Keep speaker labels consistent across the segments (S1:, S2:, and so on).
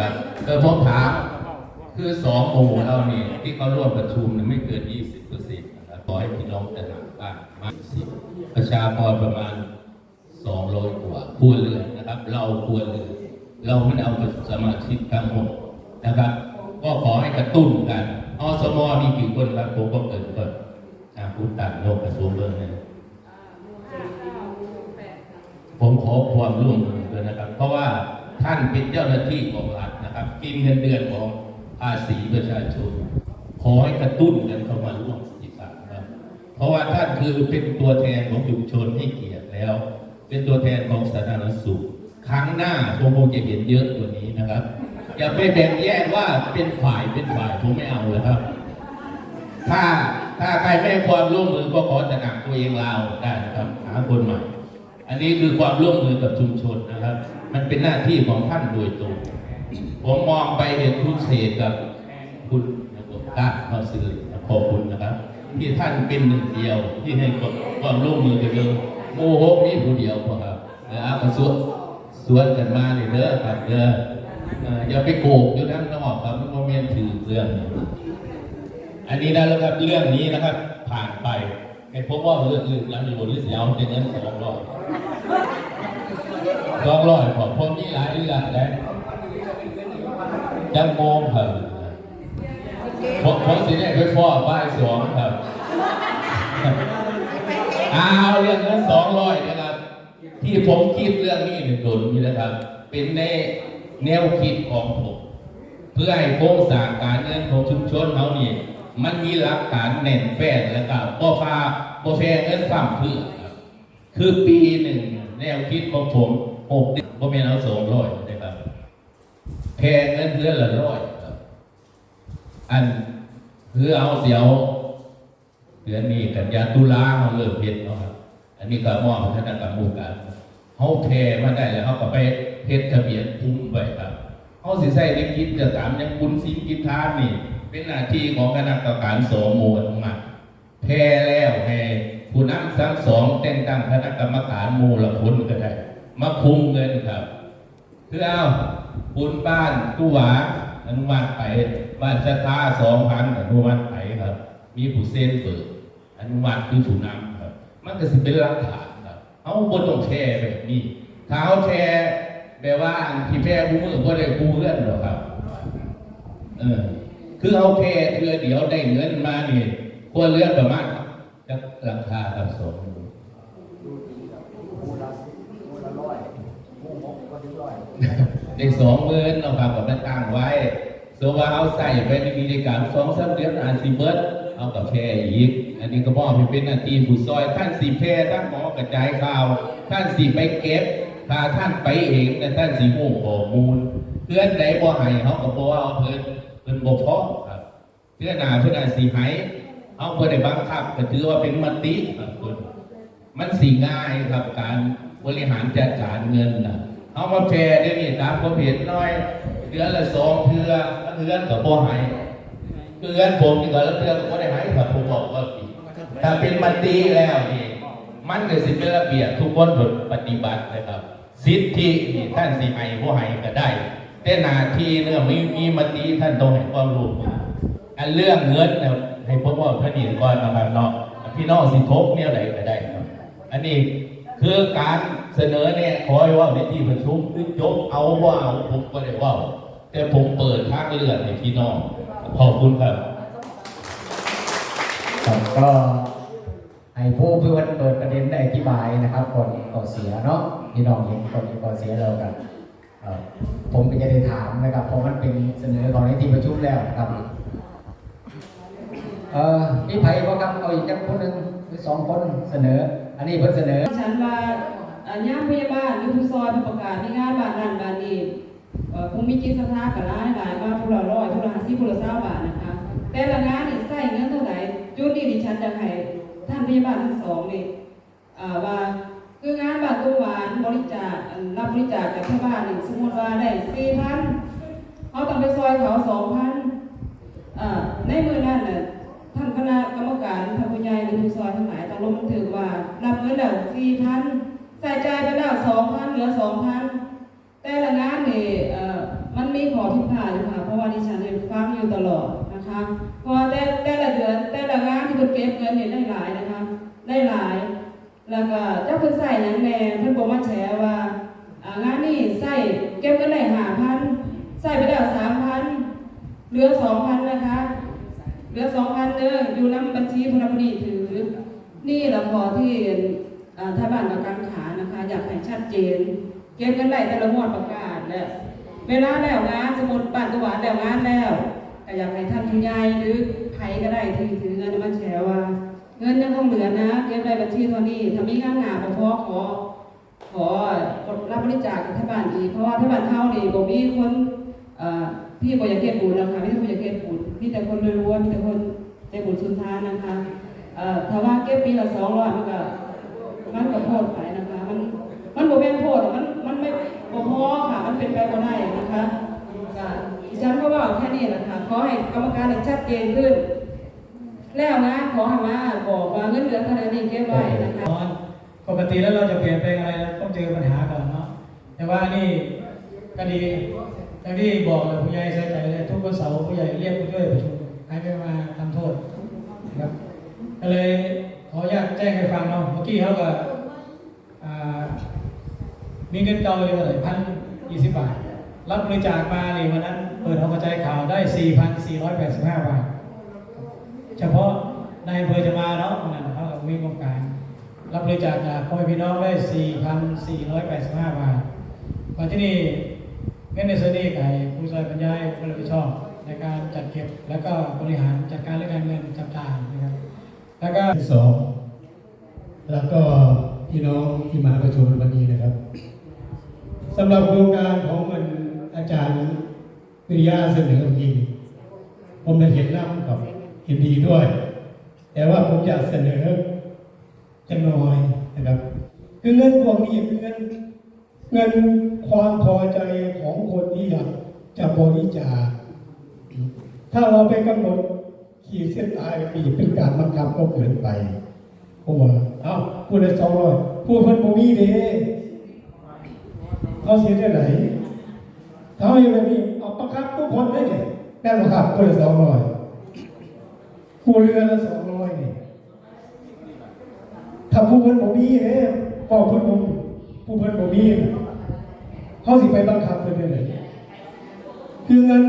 S1: ครับเออผมถามคือสองหมู่เรานี่ที่เขาร่วมประชุมเนี่ยไม่เกิน 20เปอร์เซ็นต์นะครับขอให้พี่น้องตระหนักบ้างมากสิประชากรประมาณ 200 กว่าครัวเรือนนะครับ เราครัวเรือนเราไม่ได้เอาสมาชิกทั้งหมดนะครับ ก็ขอให้กระตุ้นกันอสมมีกี่คนครับผมก็เกิดก่อนอ่าคุณตัดโลกกระทรวงเรื่องนี้ผมขอความร่วมมือด้วยนะครับ เพราะว่า ท่านเป็นเจ้าหน้าที่ของรัฐนะครับ กินเงินเดือนของภาษีประชาชน ขอให้กระตุ้นกันเข้ามาร่วมกิจกรรมนะครับเพราะว่าท่านคือเป็นตัวแทนของชุมชนให้เกียรติแล้ว เป็นตัวแทนของสาธารณสุข ครั้งหน้าผมคงจะเห็นเยอะกว่านี้นะครับอย่าไปแบ่งแยกว่าเป็นฝ่ายเป็นฝ่ายผมไม่เอาเลยครับ ถ้าถ้าใครไม่ความร่วมมือก็ขอตระหนักตัวเองลาออกได้นะครับหาคนใหม่ อันนี้คือความร่วมมือกับชุมชนนะครับ มันเป็นหน้าที่ของท่านโดยตรง ผมมองไปเห็นคุณเศษกับคุณก้ามาซื้อขอบคุณนะครับ ที่ท่านเป็นหนึ่งเดียวที่ให้ความร่วมมือกันเองโมโหนี่ผู้เดียวพอครับนะครับมาสวนสวนกันมาเลยเด้อครับเด้ออย่าไปโกกอยู่ด้านนอกครับมันโมเมนถือเรื่อง อันนี้ได้แล้วครับเรื่องนี้นะครับ ผ่านไปไอ้พบว่าเรื่องอื่นแล้วมีบทที่เสียเอาเป็นเงินสองร้อย สองร้อยของผมนี่หลายเรื่องแล้วจังโมงครับผมผมสิเนี่ยไปพ่อบ้าสองครับเอาเรื่องเงินสองร้อยนะครับ ที่ผมคิดเรื่องนี้เนี่ยโดนนี่นะครับ เป็นในแนวคิดของผม เพื่อให้โครงสร้างการเงินของชุมชนเขานี่มันมีหลักฐานแน่นแฟ้นแล้วก็บ่ฟาบ่แฟเงินฟั่มเพื่อครับคือปีหนึ่ง แนวคิดของผมหกเดือนบ่แม่นเอาสองร้อยนะครับแพงเงินเดือนละร้อยครับ อันคือเอาเสียวเดือนนี้กันยาตุลาเขาเริ่มเฮ็ดเนาะครับอันนี้ก็มอบให้คณะกรรมการเขาแพมาได้แล้วเขาก็ไปเฮ็ดทะเบียนคุ้มไว้ครับเขาสิใส่ในกิจกรรมอยังบุญศีลกิทานนี่ เป็นหน้าที่ของคณะกรรมการสมมูลมาแพ้แล้วให้ ผู้นำทั้งสองแต่งตั้งคณะกรรมการมูละคนก็ได้ มาคุมเงินครับเพื่อเอาบุญบ้านตู้หวาอนุมัติไปบ้านชะตาสองพันอนุมัติไปครับ มีผู้เซ็นเปิดอนุมัติคือผู้นำครับ มันก็สิเป็นหลักฐานครับเอาบนต้องแชร์แบบนี้ถ้าเขาแชร์แปลว่าที่แพ้กูมือก็ได้กูเลื่อนหรอกครับเออคือเอาแค่เพื่อเดี๋ยวได้เงินมาเนี่ยควรเลื่อนประมาณ จะราคากับสม
S2: มูละมูละร้อยมูหกก็ถึงร้อย
S1: ได้สองหมื่นเราครับกับมันตั้งไว้สว่าเอาใส่ไปในกิจกรรมสองสามเดือนอ่านสีเบิร์ดเอากับแพร่อีก อันนี้ก็บอกให้เป็นนาทีผู้ซอย ท่านสีแพร่ท่านหมอกระจายข่าว ท่านสีไปเก็บถ้าท่านไปเองแต่ท่านสีหูข้อมูลเพื่อนใดบ่ให้เขาก็บอกว่าเอาเพิ่นเพิ่นบ่พอครับเพื่อนหนาเพื่อนอาสีให้ เอาเพื่อนในบังคับก็ถือว่าเป็นมติครับคุณมันสีง่ายครับการบริหารจัดการเงินนะเอามาแชร์ได้นี่ตามความเห็นน้อยเดือนละสองเทือเดือนกับบ่ให้เดือนผมนี่ก็ละเทือนก็ได้ให้ครับผมบอกว่าผิดถ้าเป็นมติแล้วนี่มันก็สิเป็นระเบียบทุกคนปฏิบัตินะครับ สิทธินี่ท่านสิให้บ่ให้ก็ได้ แต่หน้าที่เรื่องมีมีมติท่านต้องให้ความรู้อันเรื่องเงินเนี่ย ให้ผมว่าพระดีก่อนนะครับเนาะพี่น้องสิทบเนี่ยอะไรก็ได้ครับอันนี้คือการเสนอเนี่ยขอให้ว่าในที่ประชุมคือจบเอาว่าเอาผมก็ได้ว่า แต่ผมเปิดทางเลือกให้พี่น้องขอบคุณครับ
S2: ก็ให้ผู้พื่อนเปิดประเด็นได้อธิบายนะครับก่อนก่อเสียเนาะพี่น้องเห็นก่อนก่อเสียเรากันผมก็จะได้ถามนะครับเพราะมันเป็นเสนอของในที่ประชุมแล้วนะครับ เอ่อมีไผ่บ่ครับเอาอีกจักคนหนึ่งหรือสองคนเสนอ อันนี้เพิ่นเสนอ
S3: ฉันว่าอ่าย่ามพยาบาลหรือผู้ซอยผู้ประกาศในงานบ้านนั้นบ้านนี้เอ่อคงมีจิตศรัทธากับหลายหลายว่าผู้ละร้อยผู้ละห้าสิบผู้ละเศร้าบาทนะคะ แต่ละงานนี่ใส่เงินเท่าไหร่จุดนี้ดิฉันจะให้ท่านพยาบาลทั้งสองนี่อ่าว่าคืองานบ้านตู้หวานบริจาครับบริจาคจากชาวบ้านนี่สมมติว่าได้สี่พันเขาต้องไปซอยเขาสองพันอ่าในมือนั้นน่ะ ท่านคณะกรรมการท่านผู้ใหญ่หรือผู้ซอยทั้งหลายต้องลงบันทึกว่ารับเงินแล้วสี่พันใส่ใจไปแล้วสองพันเหลือสองพันแต่ละงานนี่เอ่อมันมีขอพินะคะเพราะว่าดิฉันเดือดร้อนอยู่ต่แต่ละเดือนแต่ละงานที่เพิ่นเก็บเงินเนี่ยได้หลายนะคะได้หลาย แล้วก็เจ้าเพิ่นใส่ยังแหน่เพิ่นบอกมาแชร์ว่างานนี้ใส่เก็บเงินได้5,000ใส่ไปแล้ว3,000เหลือ2,000นะคะ เหลือ2,000เด้ออยู่นํบัญชีพลบุรีถือ นี่ละพอที่อ่าท่าบ้านกับกังขานะคะ อยากให้ชัดเจน เก็บกันได้แต่ละงวดประกาศแล้วเวลาแล้วงานสมุดบ้านตัวานแล้วงานแล้วก็อยากให้ท่านผู้ใหญ่หรือใครก็ได้ที่ถือเงินมาแชร์ว่า เงินยังคงเหลือนะเก็บได้บัญชีเท่านี้ถ้ามีงานหนาพอขอขอรับบริจาคกับท่านบ้านอีกเพราะว่าท่านบ้านเฮานี่บ่มีคน เอ่อที่บอยากเก็บบุญแล้วค่ะมีแต่คนอยากเก็บบุญมีแต่คนรวยๆมีแต่คนใจบุญสุนทานนะคะถ้าว่าเก็บปีละ200มันก็มันก็โพดไปนะคะ มันมันบ่แม่นโพดหรอกมันมันไม่บ่พอค่ะ มันเป็นไปบ่ได้นะคะก็ดิฉันก็ว่าแค่นี้แหละคะขอให้กรรมการชัดเจนขึ้น แล้วนะขอให้มาบอกว่าเงินเหลือเท่านี้เก็บไว้นะคะ
S4: ปกติแล้วเราจะเปลี่ยนแปลงอะไรเราต้องเจอปัญหาก่อนเนาะแต่ว่านี่ก็ดี อย่างที่บอกเลยผู้ใหญ่ใส่ใจเลยทุกวันเสาร์ผู้ใหญ่เรียกผู้ช่วยประชุมให้ไปมาทำโทษนะครับก็เลยขออนุญาตแจ้งให้ฟังเนาะเมื่อกี้เขาก็มีเงินเก่าอยู่เท่าไหร่พันยี่สิบบาท รับบริจาคมาในวันนั้น เปิดหัวกระจายข่าวได้สี่พันสี่ร้อยแปดสิบห้าบาท เฉพาะในายอำเภอจะมาเนาะนนั้นเขากับมีโครงการ รับบริจาคจากพ่อแม่พี่น้องได้ 4,485 บาทมาที่นี่ เงินในสนนี้ไก่ผู้ช่วยบรรยายผู้รับผิดชอบในการจัดเก็บ แล้วก็บริหารจัดการเรื่องการเงินจับจ่ายนะครับ แล้วก็
S5: ที่สองแล้วก็พี่น้องที่มาประชุมวันนี้นะครับสำหรับโครงการของมันอาจารย์วิริยะเสนอทีผมได้เห็นแล้วกับเห็นดีด้วย แต่ว่าผมอยากเสนอจะน้อยนะครับ คือเงินพวกนี้คือเงิน เงินความพอใจของคนที่อยากจะบริจาคถ้าเราไปกำหนดขีดเส้นตายปีเป็นการบังคับก็เกินไปผมว่าเอ้าพูดได้สองร้อยพูดเพิ่นบ่มีเด้เขาเสียได้ไหนเขาอยู่แบบนี้เอาประคับทุกคนได้เนี่ยได้บังคับพูดได้สองร้อยผู้เรือละสองร้อยนี่ถ้าผู้เพิ่นบ่มีเด้ก็เพิ่นบ่ ผู้เพิ่นบ่มีเขาสิไปบังคับเพิ่นได้ไหนคือเงิน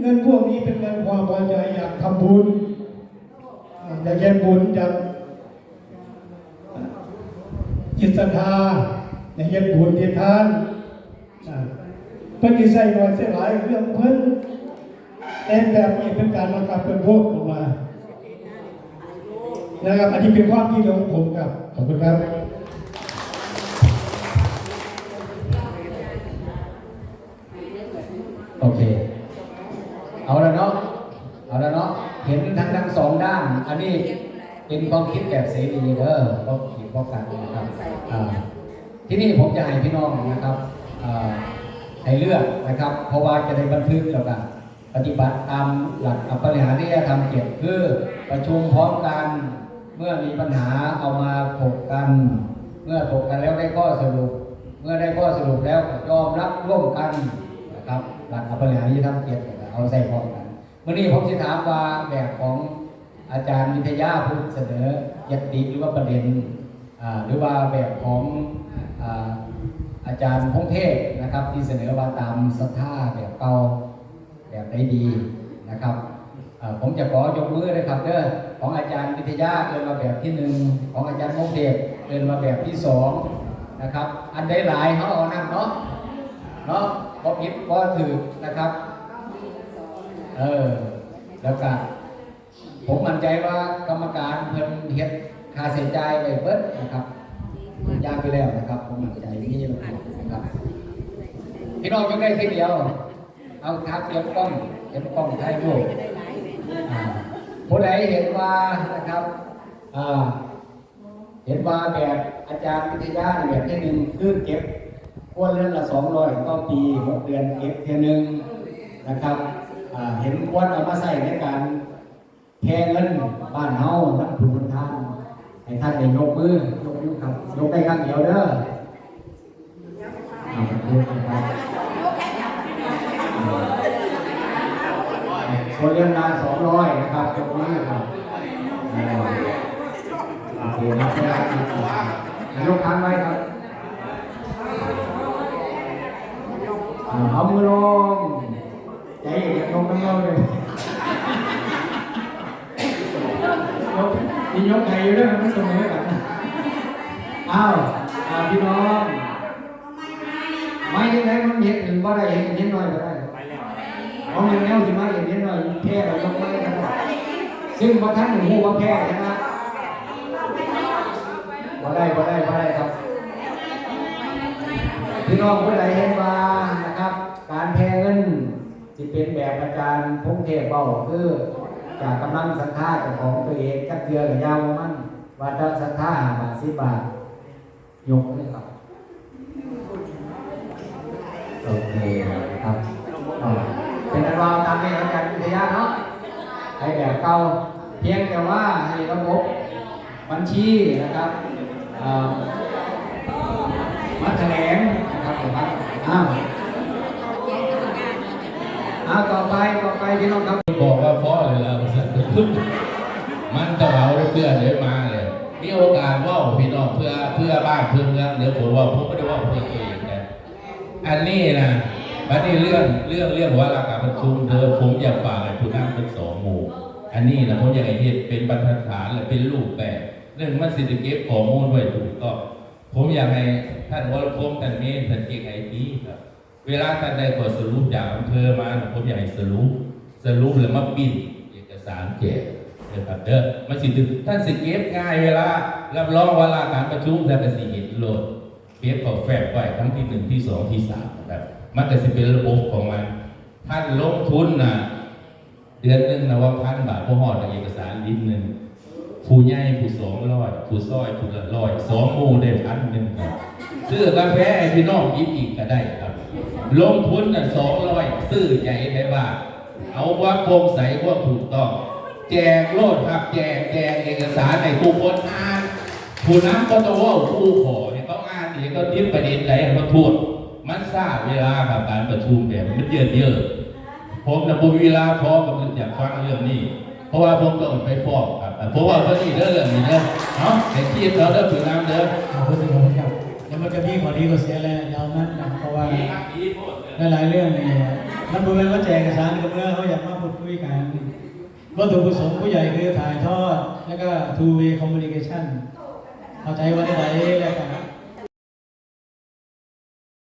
S5: เงินพวกนี้เป็นเงินความพอใจอยากทำบุญอยากแย่บุญอยากจิตศรัทธาอยากแย่บุญที่ทานเพิ่นที่ใส่น้อยใส่หลายเรื่องเพิ่นแต่แบบนี้เป็นการบังคับเป็นพวกออกมานะครับอันนี้เป็นความคิดของผมครับขอบคุณครับ
S2: นอันนี้เป็นความคิดแบบเสรีเด้อก็คิดพบกันนะครับที่นี่ผมจะให้พี่น้องนะครับให้เลือกนะครับ เพราะว่าจะได้บันทึกแล้วกันปฏิบัติตามหลักบริหารที่จะทำเกียรติคือประชุมพร้อมกัน เมื่อมีปัญหาเอามาถกกัน เมื่อถกกันแล้วได้ข้อสรุป เมื่อได้ข้อสรุปแล้วยอมรับร่วมกันนะครับหลักบริหารที่ทำเกียรติเอาใส่พร้อมกันวันนี้ผมจะถามว่าแบบของ อาจารย์วิทยาพูดเสนอยติหรือว่าประเด็นหรือว่าแบบของอาอาจารย์พงเทพนะครับ ที่เสนอว่าตามศรัทธาแบบเก่าแบบไหนดีนะครับผมจะขอยกมือนะครับเด้อของอาจารย์วิทยาเดินมาแบบที่หนึ่งของอาจารย์พงเทพเดินมาแบบที่สองนะครับ อันใดหลายเขาเอานั่นเนาะเนาะพอผิดพอถือนะครับ เออ แล้วก็ ผมมั่นใจว่ากรรมการเพิ่นเฮ็ดค่าใช้จ่ายไปเบิดนะครับยากไปแล้วนะครับ ผมมั่นใจนี่นะครับพี่น้องยกได้ทีเดียว เอาครับเตรียมกล้องเตรียมกล้องถ่ายรูปผู้ใดเห็นว่านะครับเห็นว่าแบบอาจารย์วิทยาแบบที่หนึ่งคือเก็บควรเรือนละสองร้อยต่อปีหกเดือนเก็บเทียหนึ่งนะครับเห็นควรเอามาใส่ในการ แทนเงินบ้านเฮาท่านักบุญทานให้ท่านได้ยกมือยกนิ้วครับยกได้ครั้งเดียวเด้ออ่าขอบคุณครับคนเรียนงานสองร้อยนะครับตรงนี้ครับโอเคครับยกคันไว้ครับเอามือลงใจเย็นๆลงไม่เอาเลยกนี่ยกไง อยู่ด้วยมันไม่เสมอกันอ้าวอ่าพี่น้อง ไม่ยังไงมันเห็นถึงว่าได้เห็นเห็นน้อยก็ได้เอาอย่างนี้สิมาเห็นเห็นน้อยแพ้เราต้องไม่กันซึ่งพระท่านหนูว่าแพ้ใช่ไหมบ่ได้บ่ได้บ่ได้ครับ พี่น้องผู้ใดเห็นว่านะครับ การแพ้เงินที่เป็นแบบอาจารย์พงเทพเบาคือจากกำลังศรัทธาจ้าของตัวเองจักเดือกับยาวมัน ว่าจะศรัทธาหาบาทสิบบาทยกเลยครับโอเคครับเป็นอันว่าตามที่อาจารย์วิทยาเนาะให้แบบเก่าเพียงแต่ว่าให้ระบบบัญชีนะครับอ่ามาแถลงนะครับผมครับอ้าวอ้าวต่อไปต่อไปพี่น้องครับ
S1: บอกว่าพ่อเลยแล้วมันจะเอาเพื่อนเดี๋ยวมาเลย มีโอกาสว่าพี่น้องเพื่อเพื่อบ้านเพื่อเมืองเดี๋ยวผมว่าผมไม่ได้ว่าเพื่อตัวเองนะอันนี้นะบัดนี้เรื่องเรื่องเรื่องว่าราคาประชุมเธอผมอยากฝากให้ผู้นั่งเป็นสองหมู่อันนี้นะผมอยากให้เห็นเป็นบรรทัดฐานและเป็นรูปแบบเรื่องมันสิทธิเก็บข้อมูลไว้ถูกต้องผมอยากให้ท่านวรพงษ์ท่านเมธท่านเก่งไอทีครับเวลาท่านได้ขอสรุปจากอำเภอมาผมอยากให้สรุปสรุปแล้วมาปิ้นเอกสารแจก นะครับเด้อมันสิถึงท่านสิเก็บง่ายเวลารับรองเวลาการประชุมท่านก็สิเห็นโหลดเก็บกับแฟบไว้ครั้งที่หนึ่งที่สองที่สามนะครับมันก็สิเป็นระบบของมัน ท่านลงทุนนะเดือนหนึ่งนะว่าพันบาทพอหอดเอกสารลิ้นหนึ่งผู้ใหญ่ผู้สองร้อยผู้ซอยผู้ละร้อยสองมูได้พันหนึ่งครับซื้อกาแฟพี่น้องกินอีกก็ได้ครับ ลงทุนน่ะสองร้อยซื้อใหญ่ได้ว่า เอาว่าโปร่งใสว่าถูกต้อง แจกโลดครับ แจกแจกเอกสารในผู้คนอ่านผู้นำก็ต้องว่าผู้ขอเนี่ยเขาอ่านเองก็ทิ้งประเด็นใดเขาทวดมันทราบเวลากับการประชุมแบบมันเยอะเยอะๆผมนะบุเวลาพอกับมันอยากฟังเรื่องนี้ เพราะว่าผมต้องไปฟ้องครับเพราะว่าเพื่อนนี่เด้อเรื่องนี้เด้อเนาะไอ้ที่เราเด้อผู้นำเด้อ
S4: ขอบคุณครับแล้วมันจะมีข้อดีข้อเสียแหละยาวนั้นนะเพราะว่าหลายๆเรื่องเนี่ยมันบ่แม่นว่าแจกเอกสารกับเมื่อเขาอยากมาพูดคุยกัน วัตถุประสงค์ผู้ใหญ่คือถ่ายทอด แล้วก็ two way communication เข้าใจว่าได้ไหนแล้วก็